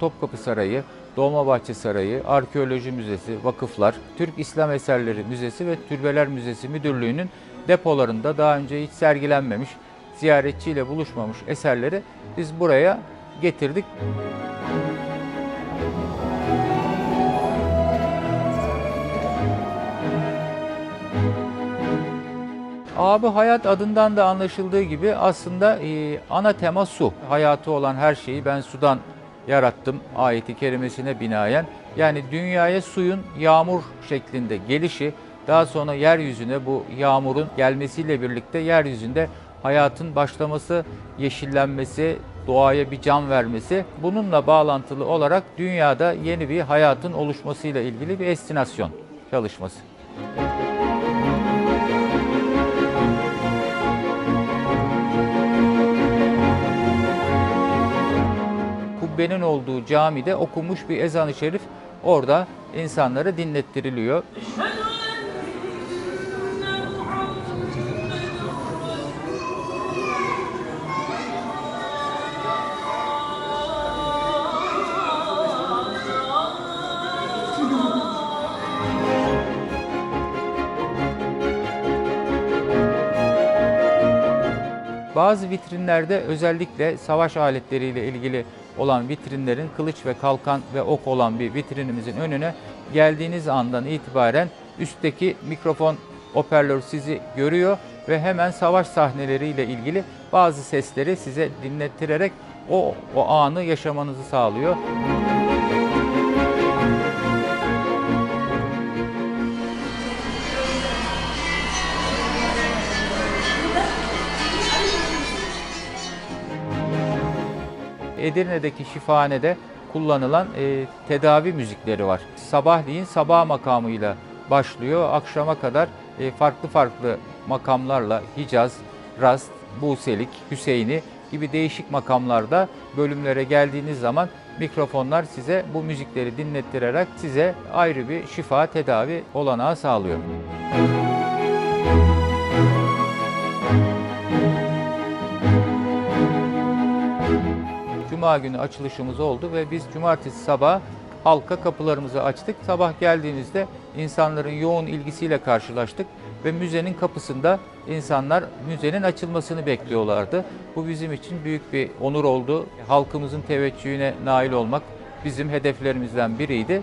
Topkapı Sarayı, Dolmabahçe Sarayı, Arkeoloji Müzesi, vakıflar, Türk İslam Eserleri Müzesi ve Türbeler Müzesi Müdürlüğü'nün depolarında daha önce hiç sergilenmemiş, ziyaretçiyle buluşmamış eserleri biz buraya getirdik. Abi hayat adından da anlaşıldığı gibi aslında e, ana tema su. Hayatı olan her şeyi ben sudan yarattım ayeti kerimesine binaen. Yani dünyaya suyun yağmur şeklinde gelişi, daha sonra yeryüzüne bu yağmurun gelmesiyle birlikte yeryüzünde hayatın başlaması, yeşillenmesi, doğaya bir can vermesi, bununla bağlantılı olarak dünyada yeni bir hayatın oluşmasıyla ilgili bir estinasyon çalışması. Kubbenin olduğu camide okunmuş bir ezan-ı şerif orada insanlara dinlettiriliyor. Bazı vitrinlerde özellikle savaş aletleriyle ilgili olan vitrinlerin kılıç ve kalkan ve ok olan bir vitrinimizin önüne geldiğiniz andan itibaren üstteki mikrofon hoparlör sizi görüyor ve hemen savaş sahneleriyle ilgili bazı sesleri size dinlettirerek o, o anı yaşamanızı sağlıyor. Edirne'deki şifahanede kullanılan e, tedavi müzikleri var. Sabahleyin sabah makamıyla başlıyor. Akşama kadar e, farklı farklı makamlarla Hicaz, Rast, Buselik, Hüseyini gibi değişik makamlarda bölümlere geldiğiniz zaman mikrofonlar size bu müzikleri dinlettirerek size ayrı bir şifa tedavi olanağı sağlıyor. Cuma günü açılışımız oldu ve biz cumartesi sabah halka kapılarımızı açtık. Sabah geldiğimizde insanların yoğun ilgisiyle karşılaştık ve müzenin kapısında insanlar müzenin açılmasını bekliyorlardı. Bu bizim için büyük bir onur oldu. Halkımızın teveccühüne nail olmak bizim hedeflerimizden biriydi.